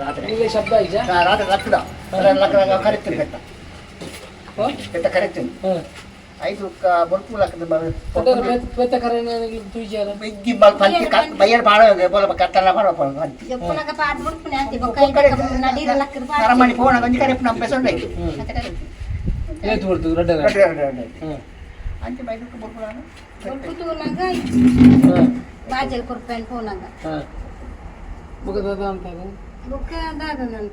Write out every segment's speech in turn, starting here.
ರಾತ್ರಿ ಇಲ್ಲಿ ಶಬ್ದ ಐಜಾ ಆ, ರಾತ್ರಿ ಲಕ್ಕದ ಲಕ್ಕದಾಗ ಕರಿತೀನಿ ಬೆಟ್ಟ ಬೆಟ್ಟ ಕರಿತೀನಿ ಐದು ಬೊಲ್ಪು ಲಕ್ಕದ ಬೆತ್ತ ಕರೆ ತುಯ್ಜಾರ ಬಿಗ್ಗಿ ಪಂಚಿ ಬಯ್ಯರ್ ಬಾಳ ಬೋಲ ಕತ್ತಲ್ಲ ಬಾಳ ಪಂಚಿ ಎಪ್ಪನಗ ಪಾಡ್ ಬಿಡ್ತೀನಿ ಅಂತ ಬೊಕ್ಕ ಬೊಕ್ಕ ಇಟ್ಟ ನಡೀರ ಲಕ್ಕದ ಪಾಡ್ ನರಮಣಿ ಫೋನ್ ಗಂಜಿ ಕರೆ ನಮ್ಮ ಬೆಸೊಂಡೆ ಮತ್ತೆ ಕರೆ. ಏತ್ ಬಿಡ್ತು ರೆಡ್ಡ ರೆಡ್ಡಿ ರೆಡ್ಡಿ ರೆಡ್ಡಿ ಹ್ಮ್ ಅಂಚೆ ಬೈದಕ್ಕೆ ಬೊಲ್ಪು ನಾನು ಬೊಕ್ಕ ತೂನಗ ಹ್ಮ್ ಬಾಜಲ್ ಕೊರ್ಪೆನ್ ಫೋನಗ ಹ್ಮ್ ಮುಗದ ಅಂತ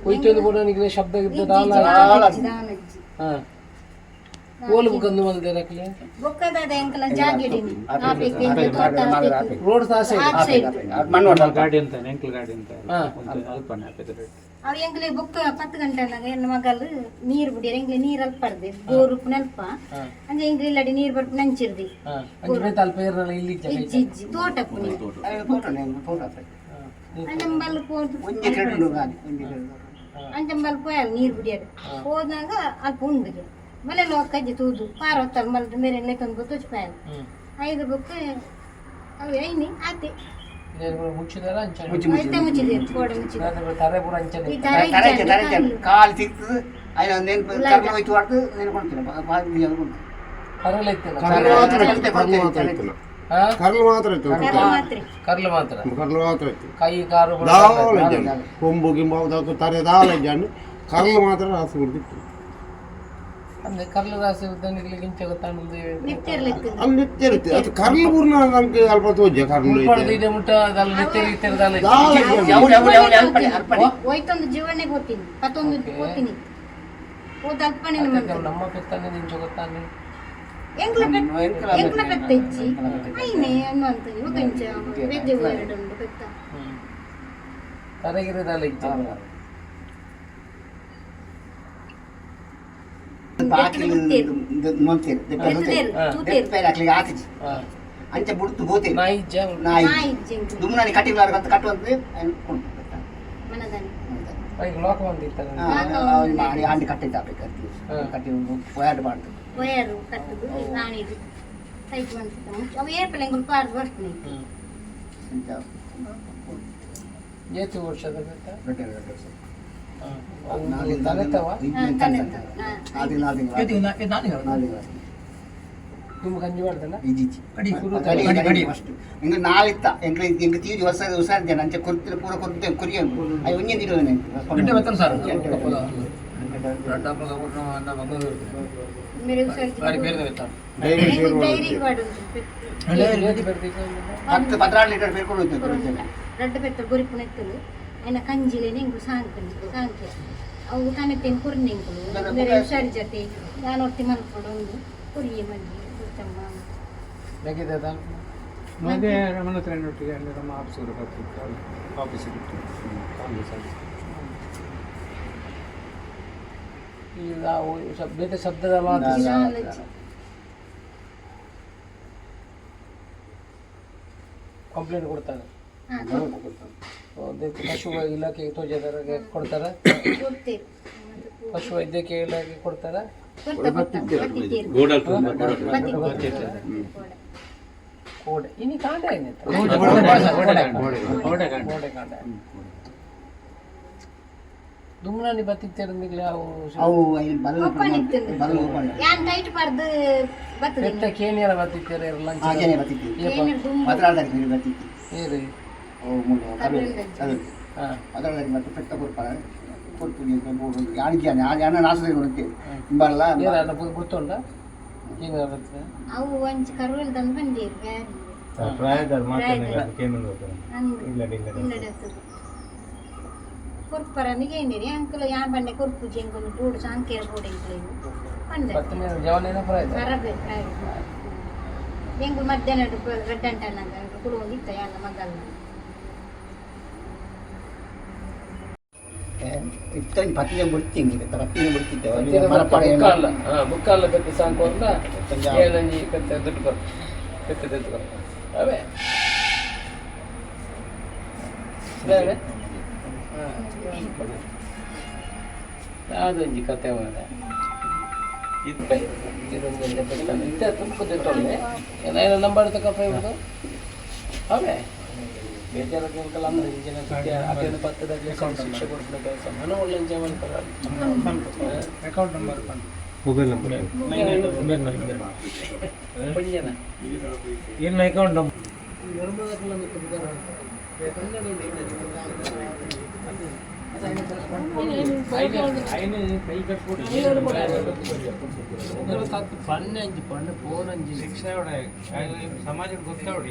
ಹೋಯ್ತು ಕೂಡ ನಿಮಗೆ ಶಬ್ದ ಗಿದ್ದ ದಾಲ ಹಾ. ಓಲು ರಕ್ಲೆ ಎಂಕಲ ಜಾಗಿಡಿನಿ ತೋಟ ರೋಡ್ ಅದು ಮಣ್ಣು ಹೊಡೆದ ಗಾಡಿ ಅಂತ ಎಂಕ್ಲ್ ಗಾಡಿ ಅಂತ ಅಲ್ಪನೆ ಅವ್ ಬೊಕ್ಕ ಪತ್ತು ಗಂಟೆನಾಗ ಹೆಣ್ಣು ಮಗಲು ನೀರು ಬಿಡಿಯರ್ ಎಂಗ್ಲೆ ನೀರ್ ಅಲ್ಪಡ್ದೆ ಬೋರು ನೆಲ್ಪ ಹಾ. ಅಂದ್ರೆ ಎಂಗ್ಲೆ ಇಲ್ಲಡಿ ನೀರ್ ಬರ್ಪು ನಂಚಿರ್ದಿ ತೋಟ ಪುನಿ ಫೋಟೋ ಅಂಜಂಬಲ್ ಹೋದ್ ಕ್ರೆಡಿಟ್ ಗಾಡಿ ಒಂಜಿ ಕ್ರೆಡಿಟ್ ಅಂಜಂಬಲ್ ಪೋಯಲ್ ನೀರ್ ಬಿಡಿಯರ್ ಹೋದಾಗ ಅಲ್ಪ ಉಂಡು ಮಲೆ ಲೋಕ ಕಜ್ಜಿ ತೂದು ಪಾರ ಮಲ್ದು ಮೇರೆ ಲೆಕ್ಕಂದು ಗೊತ್ತು ಪಾಯಲ್ ಹ್ಮ್ ಐದು ಬುಕ್ ಅವು ಐನಿ ಆತಿ ತರೆ ತರ ಕಾಲು. ಕರ್ಕೊಂಡು ಹೋಯ್ತು ಹೊಡೆದು ನೆನ್ಕೊಳ್ತೀನಿ ಬಾಗಿ ಹೇಳ್ಕೊಂಡು ಕರಲ ಮಾತ್ರ. ಹಾ ಕರ್ಲು ಮಾತ್ರ. ಕರ್ಲ ಮಾತ್ರಿ. ಇತ್ತು. ಕೈ ಕಾರು ದಾವಲ ಕೊಂಬು ಗಿಂಬು ತರೆ ದಾವಲ ಕರ್ಲು ಮಾತ್ರ ರಾಸಿ ಬಿಡ್ತಿತ್ತು ಅಂದ್ರೆ ಕರ್ಲ ರಾಸಿ ಉದ್ದನಿಗೆ ಗಿಂಚ ಗೊತ್ತಾನದು ಅಲ್ಲಿ ನಿತ್ಯ ಇರುತ್ತೆ. ಅದು ಕರ್ಲು ಪೂರ್ಣ ನಮ್ಗೆ ಅಲ್ಪ ತೋಜ ಕರ್ಲು ಇದೆ ಮುಟ್ಟ ಅದಲ್ಲ ನಿತ್ಯ ಅಲ್ಪಡಿ ಅಲ್ಪಡಿ ಹೋಯ್ತೊಂದು ಜೀವನೇ ಹೋಗ್ತೀನಿ. ಪತ್ತೊಂದು ಹೋಗ್ತೀನಿ. ಹೋದ ಅಲ್ಪನೆ ನಮ್ಮ ಪೆತ್ತಾನೆ ನಿಂಚ ಗೊತ್ತಾನೆ ఎంకుల ఎంకుల పెద్ద ఇచ్చి అయినే అన్నంత ఇవి కొంచెం వెజ్ పోయడం పెద్ద తరగిరిదాలు ఇచ్చాను అంచె బుడుతు పోతే దుమ్మునాన్ని కట్టి అంత కట్టు అంతే లోకం అండి కట్టి కట్టి పోయాడు పాడుతుంది ವಯರು ಕಟ್ಟುದು ರಾಣಿದು ಟೈಪ್ ಮಾಡ್ತಿದ್ದ ಅವು ಏರ್ಪಲ್ ಎಂಗುಲ್ ಪಾರ್ದು ಬರ್ತೀನಿ ಅಂಚ ಏತು ವರ್ಷದ ಬೆತ್ತ ರೊಟ್ಟಿ ರೊಟ್ಟಿ ಸರ್. ಹಾ. ತಲೆತವ? ನಾಲ್ಕು ನಾಲ್ಕು ನಾಲ್ಕು ತುಂಬ ಕಂಜಿ ಮಾಡ್ದಲ್ಲ ಈಜಿಚ್ಚಿ ಶುರು ಗಡಿ ಗಡಿ ಫಸ್ಟ್ ಇಂಗ ನಾಳಿತ್ತ. ಎಂಕ ಎಂಕ ತೀಜಿ ವರ್ಷ ಹೊಸ ಜನ ಅಂಚೆ ಕೊರ್ತಿರ ಪೂರ ಕೊರ್ತೆ ಕುರಿಯ ಅಯ್ಯ ಒಂಜೆ ದಿರುವನೆ ಗಂಟೆ ಬರ್ತಾನೆ ಸರ್? ರಡ್ಡ ಪೆತ್ತ ಗುರಿಪುಣ ಎತ್ತಲು ಆಯ್ನ ಕಂಜಿಲೆ ನಿಂಗು ಸಾಂಕಲಿ ಸಾಂಕೆ ಅವು ಕನೆತ್ತೇನು ಕುರ್ನಿಂಗುಲು ಬೇರೆ ಹುಷಾರಿ ಜೊತೆ ನಾನು ಒಟ್ಟಿ ಮಲ್ಕೊಂಡು ಒಂದು ಕುರಿಯ ಮಂದಿ ನೆಗೆದ ಮತ್ತೆ ರಮಣ ಹತ್ರನೊಟ್ಟಿಗೆ ಅಲ್ಲಿ ನಮ್ಮ ಆಫೀಸರು ಬರ್ತಿತ್ತು ಆಫೀಸಿಗೆ ಕಾಂಗ್ರೆಸ್ ಆಫೀಸ್ ಈಗ ಬೇತೆ ಶಬ್ದದ ಮಾತು ನಾಲೆಜ್ ಕಂಪ್ಲೇಂಟ್ ಕೊಡ್ತಾರೆ ಪಶು ಇಲಾಖೆಗೆ ತೋಜದವರಿಗೆ ಕೊಡ್ತಾರೆ ಪಶು ವೈದ್ಯಕೀಯ ಇಲಾಖೆ ಕೊಡ್ತಾರೆ ಕೋಡೆ ಇನ್ನು ಕಾಂಡ ಏನಿತ್ತು ಕೋಡೆ ಕಾಂಡ ದುಮ್ನಾನಿ ಬತ್ತಿತ್ತಿರಂದಿಗ್ಲೆ ಅವು ಅವು ಇಲ್ಲಿ ಬದಲು ಓಪನ್ ಇತ್ತು ಬದಲು ಓಪನ್ ಯಾನ್ ಟೈಟ್ ಪರ್ದು ಬರ್ತದೆ ಬೆತ್ತ ಕೇನಿಯರ ಬತ್ತಿತ್ತೀರ ಲಂಚ ಹಾಗೇನೆ ಬರ್ತಿತ್ತು ಏನಿರ್ ದುಂಬು ಪದ್ನಾರು ತಾರೀಕು ಬರ್ತಿತ್ತು ಏರಿ ಅವು ಮೂರು ಕರು ಅದು ಹಾ ಅದರಲ್ಲಿ ಮತ್ತೆ ಪೆಟ್ಟ ಕೊಡ್ತಾರೆ ಕೊಡ್ತೀನಿ ಯಾಣಿಗೆ ಯಾನ ನಾಸದ ಕೊಡುತ್ತೆ ಬರಲ್ಲ ಏರ ಅಲ್ಲ ಗೊತ್ತುಂಡ ಏನು ಬರ್ತದೆ ಅವು ಒಂಚ ಕರುವಲ್ ತಂದು ಬಂದಿರು ಬ್ಯಾರಿ ಪ್ರಾಯದಲ್ಲಿ ಮಾತಾಡ್ಲಿಲ್ಲ, ಅಂದು ಇಲ್ಲ ಇಲ್ಲ ಇಲ್ಲಡತ್ತದು ಕೊರ್ಪರನಿಗೆ ಏನಿರಿ ಅಂಕಲ್ ಯಾ ಬಂಡೆ ಕೊರ್ಪು ಜಂಗಲು ಬೋಡು ಸಾಂಕೇರ ಬೋಡೆ ಬತ್ತನೇ ಜವನೇನ ಪ್ರಾಯ ಬರಬೇಕು ಎಂಗು ಮಧ್ಯಾಹ್ನ ರೆಡ್ ಅಂಟನ್ನಾಗ ಕುಡುವಂಗಿತ್ತ ಯಾನ ಮಗಲ್ಲ ಇತ್ತಂದು ಪತ್ತಿನ ಬಿಡ್ತೀನಿ ಪತ್ತಿನ ಬಿಡ್ತಿದ್ದೆ ಮರಪಾಡ ಬುಕ್ಕಲ್ಲ ಹಾ ಬುಕ್ಕಲ್ಲ ಬೆತ್ತ ಸಾಂಕು ಅಂತ ಏನಂಜಿ ಕತ್ತೆ ದುಡ್ಡು ಬರ್ ಕತ್ತೆ ದುಡ್ಡು ಬರ್ ಅವೇ. ಬೇರೆ ಯಾವುದೊಂಜಿ ಕತೆ ಮಾಡ ಇತ್ತೆ ಇದೊಂದು ಇದೆ ಇತ್ತೆ ತುಂಬ ತೊಳ್ಳೆ. ಏನಾಯ್ತು ನಂಬರ್ ಇವ್ರದ್ದು ಅವೇ? ಬೇಜಾರು ಅಂಕಲ್ ಅಂದ್ರೆ ಇಂಜಿನ ಪಕ್ಕದಲ್ಲಿ ಶಿಕ್ಷೆ ಕೊಡ್ಸಿದ ಕೆಲಸ. ಮನ ಒಳ್ಳೆ ಎಂಜಾಯ್ ಮಾಡ್ತಾರೆ? ಅಕೌಂಟ್ ನಂಬರ್ ಮೊಬೈಲ್ ನಂಬರ್ ಪಂಜನ ಏನು ಅಕೌಂಟ್ ನಂಬರ್ ಪನ್ನೆ ಅಂಜಿ ಪನ್ನೆ ಫೋನ್ ಅಂಜಿ ಶಿಕ್ಷಣ ಸಮಾಜಕ್ಕೆ ಗೊತ್ತಾವಡಿ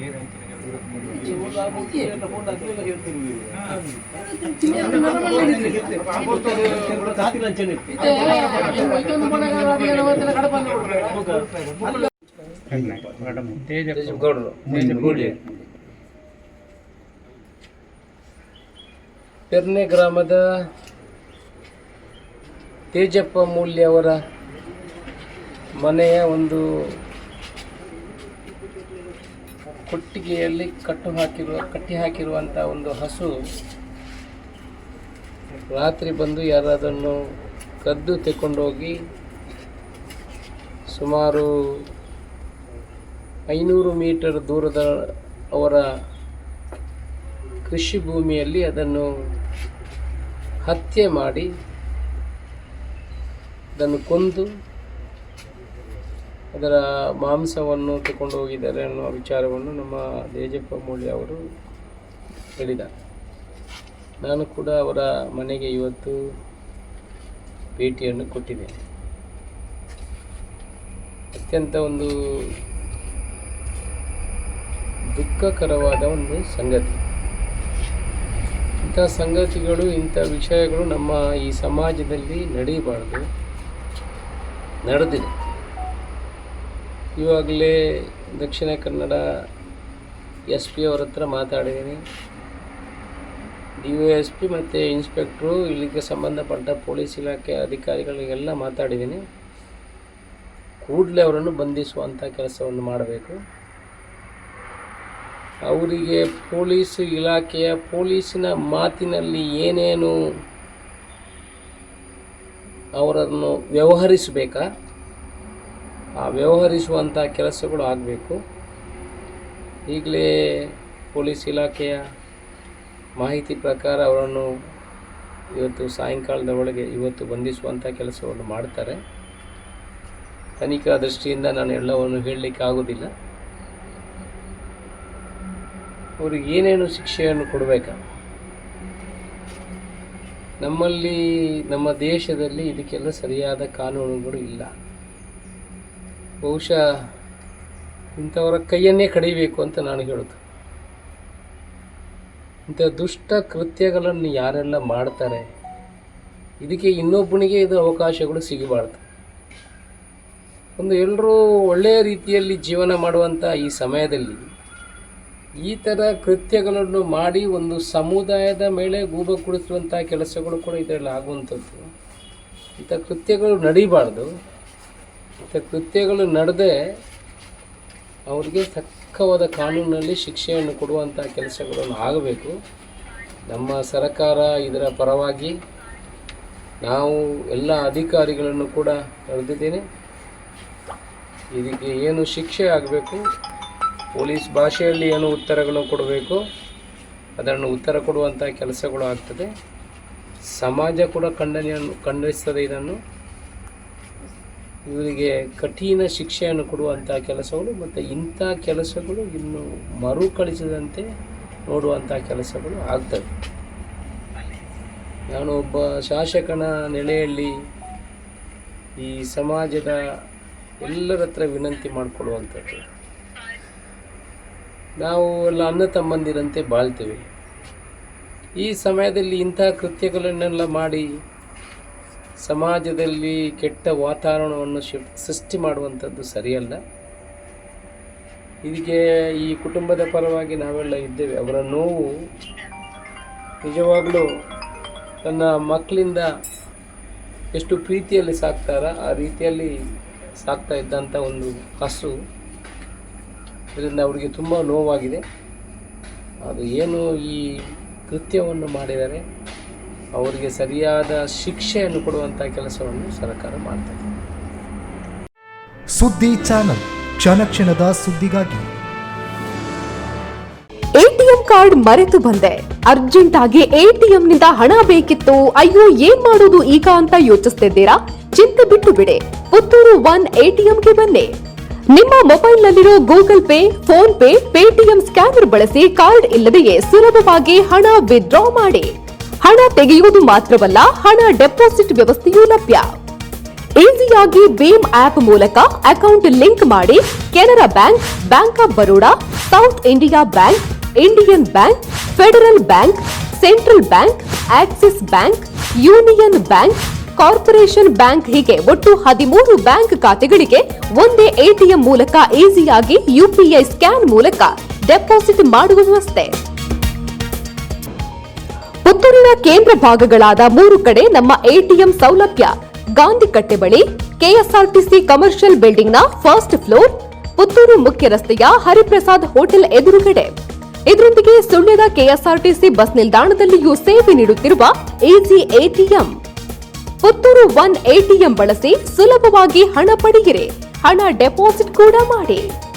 ತೇಜಪ್ಪ ಗೌಡ್ರು ಪೆರ್ನೆ ಗ್ರಾಮದ ತೇಜಪ್ಪ ಮೂಲ್ಯ ಅವರ ಮನೆಯ ಒಂದು ಕೊಟ್ಟಿಗೆಯಲ್ಲಿ ಕಟ್ಟು ಹಾಕಿರುವ, ಕಟ್ಟಿ ಹಾಕಿರುವಂಥ ಒಂದು ಹಸು ರಾತ್ರಿ ಬಂದು ಯಾರದನ್ನು ಕದ್ದು ತೆಕೊಂಡೋಗಿ ಸುಮಾರು ಐನೂರು ಮೀಟರ್ ದೂರದ ಅವರ ಕೃಷಿ ಭೂಮಿಯಲ್ಲಿ ಅದನ್ನು ಹತ್ಯೆ ಮಾಡಿ ಅದನ್ನು ಕೊಂದು ಅದರ ಮಾಂಸವನ್ನು ತಗೊಂಡು ಹೋಗಿದ್ದಾರೆ ಅನ್ನುವ ವಿಚಾರವನ್ನು ನಮ್ಮ ದೇಜಪ್ಪ ಮೌಳಿ ಅವರು ಹೇಳಿದ್ದಾರೆ. ನಾನು ಕೂಡ ಅವರ ಮನೆಗೆ ಇವತ್ತು ಭೇಟಿಯನ್ನು ಕೊಟ್ಟಿದ್ದೇನೆ. ಅತ್ಯಂತ ಒಂದು ದುಃಖಕರವಾದ ಒಂದು ಸಂಗತಿ. ಇಂಥ ಸಂಗತಿಗಳು, ಇಂಥ ವಿಷಯಗಳು ನಮ್ಮ ಈ ಸಮಾಜದಲ್ಲಿ ನಡೀಬಾರ್ದು. ನಡೆದಿದೆ. ಇವಾಗಲೇ ದಕ್ಷಿಣ ಕನ್ನಡ ಎಸ್ ಪಿ ಅವ್ರ ಹತ್ರ ಮಾತಾಡಿದ್ದೀನಿ. ಡಿ ಒ ಎಸ್ ಪಿ ಮತ್ತು ಇನ್ಸ್ಪೆಕ್ಟ್ರು, ಇಲ್ಲಿಗೆ ಸಂಬಂಧಪಟ್ಟ ಪೊಲೀಸ್ ಇಲಾಖೆ ಅಧಿಕಾರಿಗಳಿಗೆಲ್ಲ ಮಾತಾಡಿದ್ದೀನಿ. ಕೂಡಲೇ ಅವರನ್ನು ಬಂಧಿಸುವಂಥ ಕೆಲಸವನ್ನು ಮಾಡಬೇಕು. ಅವರಿಗೆ ಪೊಲೀಸ್ ಇಲಾಖೆಯ ಪೊಲೀಸಿನ ಮಾತಿನಲ್ಲಿ ಏನೇನು ಅವರನ್ನು ವ್ಯವಹರಿಸಬೇಕಾ? ಆ ವ್ಯವಹರಿಸುವಂಥ ಕೆಲಸಗಳು ಆಗಬೇಕು. ಈಗಲೇ ಪೊಲೀಸ್ ಇಲಾಖೆಯ ಮಾಹಿತಿ ಪ್ರಕಾರ ಅವರನ್ನು ಇವತ್ತು ಸಾಯಂಕಾಲದ ಒಳಗೆ ಇವತ್ತು ಬಂಧಿಸುವಂಥ ಕೆಲಸವನ್ನು ಮಾಡ್ತಾರೆ. ತನಿಖಾ ದೃಷ್ಟಿಯಿಂದ ನಾನು ಎಲ್ಲವನ್ನು ಹೇಳಲಿಕ್ಕೆ ಆಗೋದಿಲ್ಲ ಅವ್ರಿಗೆ ಏನೇನು ಶಿಕ್ಷೆಯನ್ನು ಕೊಡಬೇಕಾ? ನಮ್ಮಲ್ಲಿ, ನಮ್ಮ ದೇಶದಲ್ಲಿ ಇದಕ್ಕೆಲ್ಲ ಸರಿಯಾದ ಕಾನೂನುಗಳು ಇಲ್ಲ. ಬಹುಶಃ ಇಂಥವರ ಕೈಯನ್ನೇ ಕಡಿಬೇಕು ಅಂತ ನಾನು ಹೇಳೋದು. ಇಂಥ ದುಷ್ಟ ಕೃತ್ಯಗಳನ್ನು ಯಾರೆಲ್ಲ ಮಾಡ್ತಾರೆ, ಇದಕ್ಕೆ ಇನ್ನೊಬ್ಬನಿಗೆ ಇದು ಅವಕಾಶಗಳು ಸಿಗಬಾರ್ದು. ಒಂದು ಎಲ್ಲರೂ ಒಳ್ಳೆಯ ರೀತಿಯಲ್ಲಿ ಜೀವನ ಮಾಡುವಂಥ ಈ ಸಮಯದಲ್ಲಿ ಈ ಥರ ಕೃತ್ಯಗಳನ್ನು ಮಾಡಿ ಒಂದು ಸಮುದಾಯದ ಮೇಲೆ ಗೂಬ ಕುಡಿಸುವಂಥ ಕೆಲಸಗಳು ಕೂಡ ಇದರಲ್ಲಿ ಆಗುವಂಥದ್ದು. ಇಂಥ ಕೃತ್ಯಗಳು ನಡೀಬಾರ್ದು. ಇಂಥ ಕೃತ್ಯಗಳು ನಡೆದೇ ಅವರಿಗೆ ತಕ್ಕವಾದ ಕಾನೂನಿನಲ್ಲಿ ಶಿಕ್ಷೆಯನ್ನು ಕೊಡುವಂಥ ಕೆಲಸಗಳನ್ನು ಆಗಬೇಕು. ನಮ್ಮ ಸರ್ಕಾರ ಇದರ ಪರವಾಗಿ ನಾವು ಎಲ್ಲ ಅಧಿಕಾರಿಗಳನ್ನು ಕೂಡ ಕರೆದಿದ್ದೇನೆ. ಇದಕ್ಕೆ ಏನು ಶಿಕ್ಷೆ ಆಗಬೇಕು ಪೊಲೀಸ್ ಭಾಷೆಯಲ್ಲಿ ಏನು ಉತ್ತರಗಳನ್ನು ಕೊಡಬೇಕು, ಅದನ್ನು ಉತ್ತರ ಕೊಡುವಂಥ ಕೆಲಸಗಳು ಆಗ್ತದೆ. ಸಮಾಜ ಕೂಡ ಖಂಡನೆಯನ್ನು ಖಂಡಿಸ್ತದೆ ಇದನ್ನು. ಇವರಿಗೆ ಕಠಿಣ ಶಿಕ್ಷೆಯನ್ನು ಕೊಡುವಂಥ ಕೆಲಸಗಳು ಮತ್ತು ಇಂಥ ಕೆಲಸಗಳು ಇನ್ನು ಮರುಕಳಿಸದಂತೆ ನೋಡುವಂಥ ಕೆಲಸಗಳು ಆಗ್ತವೆ. ನಾನು ಒಬ್ಬ ಶಾಸಕನ ನೆಲೆಯಲ್ಲಿ ಈ ಸಮಾಜದ ಎಲ್ಲರ ಹತ್ರ ವಿನಂತಿ ಮಾಡಿಕೊಳ್ಳುವಂಥದ್ದು. ನಾವು ಎಲ್ಲ ಅಣ್ಣ ತಮ್ಮಂದಿರಂತೆ ಬಾಳ್ತೇವೆ. ಈ ಸಮಯದಲ್ಲಿ ಇಂಥ ಕೃತ್ಯಗಳನ್ನೆಲ್ಲ ಮಾಡಿ ಸಮಾಜದಲ್ಲಿ ಕೆಟ್ಟ ವಾತಾವರಣವನ್ನು ಸೃಷ್ಟಿ ಮಾಡುವಂಥದ್ದು ಸರಿಯಲ್ಲ. ಇದಕ್ಕೆ ಈ ಕುಟುಂಬದ ಪರವಾಗಿ ನಾವೆಲ್ಲ ಇದ್ದೇವೆ. ಅವರ ನೋವು ನಿಜವಾಗಲೂ ತನ್ನ ಮಕ್ಕಳಿಂದ ಎಷ್ಟು ಪ್ರೀತಿಯಲ್ಲಿ ಸಾಕ್ತಾರ, ಆ ರೀತಿಯಲ್ಲಿ ಸಾಕ್ತಾ ಇದ್ದಂಥ ಒಂದು ಹಸು ಇದರಿಂದ ಅವರಿಗೆ ತುಂಬ ನೋವಾಗಿದೆ. ಅದು ಏನು ಈ ಕೃತ್ಯವನ್ನು ಮಾಡಿದರೆ ಅವರಿಗೆ ಸರಿಯಾದ ಶಿಕ್ಷೆಯನ್ನು ಕೊಡುವಂಥ ಕೆಲಸವನ್ನು ಸರ್ಕಾರ ಮಾಡ್ತದೆ. ಸುದ್ದಿ ಚಾನಲ್ ಕ್ಷಣ ಕ್ಷಣದ ಸುದ್ದಿಗಾಗಿ. ಎಟಿಎಂ ಕಾರ್ಡ್ ಮರೆತು ಬಂದೆ. ಅರ್ಜೆಂಟ್ ಆಗಿ ಎಟಿಎಂ ನಿಂದ ಹಣ ಬೇಕಿತ್ತು. ಅಯ್ಯೋ ಏನ್ ಮಾಡೋದು ಈಗ ಅಂತ ಯೋಚಿಸ್ತಿದ್ದೀರಾ? ಚಿಂತೆ ಬಿಟ್ಟು ಬಿಡಿ. ಪುತ್ತೂರು ಒನ್ ಎಟಿಎಂಗೆ ಬನ್ನಿ. ನಿಮ್ಮ ಮೊಬೈಲ್ನಲ್ಲಿರೋ Google Pay, PhonePe, Paytm scanner ಬಳಸಿ ಕಾರ್ಡ್ ಇಲ್ಲದೆಯೇ ಸುಲಭವಾಗಿ ಹಣ ವಿತ್ಡ್ರಾ ಮಾಡಿ. ಹಣ ತೆಗೆಯುವುದು ಮಾತ್ರವಲ್ಲ, ಹಣ ಡೆಪಾಸಿಟ್ ವ್ಯವಸ್ಥೆಯೂ ಲಭ್ಯ. ಈಸಿಯಾಗಿ ಭೀಮ್ ಆಪ್ ಮೂಲಕ ಅಕೌಂಟ್ ಲಿಂಕ್ ಮಾಡಿ Canara Bank Bank of Baroda, South India Bank, Indian Bank, Federal Bank, Central Bank, Axis Bank, Union Bank Corporation Bank ಹೀಗೆ ಒಟ್ಟು ಹದಿಮೂರು ಬ್ಯಾಂಕ್ ಖಾತೆಗಳಿಗೆ ಒಂದೇ ಎಟಿಎಂ ಮೂಲಕ ಈಸಿಯಾಗಿ ಯುಪಿಐ ಸ್ಕ್ಯಾನ್ ಮೂಲಕ ಡೆಪಾಸಿಟ್ ಮಾಡುವ ವ್ಯವಸ್ಥೆ ಪುತ್ತೂರಿನ ಕೇಂದ್ರ ಭಾಗಗಳಾದ ಮೂರು ಕಡೆ ನಮ್ಮ ಎಟಿಎಂ ಸೌಲಭ್ಯ. ಗಾಂಧಿ ಕಟ್ಟೆ ಬಳಿ ಕೆಎಸ್ಆರ್ಟಿಸಿ ಕಮರ್ಷಿಯಲ್ ಬಿಲ್ಡಿಂಗ್ನ ಫಸ್ಟ್ ಫ್ಲೋರ್, ಪುತ್ತೂರು ಮುಖ್ಯ ರಸ್ತೆಯ ಹರಿಪ್ರಸಾದ್ ಹೋಟೆಲ್ ಎದುರುಗಡೆ. ಇದರೊಂದಿಗೆ ಸುಳ್ಯದ ಕೆಎಸ್ಆರ್ಟಿಸಿ ಬಸ್ ನಿಲ್ದಾಣದಲ್ಲಿಯೂ ಸೇವೆ ನೀಡುತ್ತಿರುವ easy ATM. Puttur one ATM ಬಳಸಿ ಸುಲಭವಾಗಿ ಹಣ ಪಡೆಯಿರಿ. ಹಣ ಡೆಪಾಸಿಟ್ ಕೂಡ ಮಾಡಿ.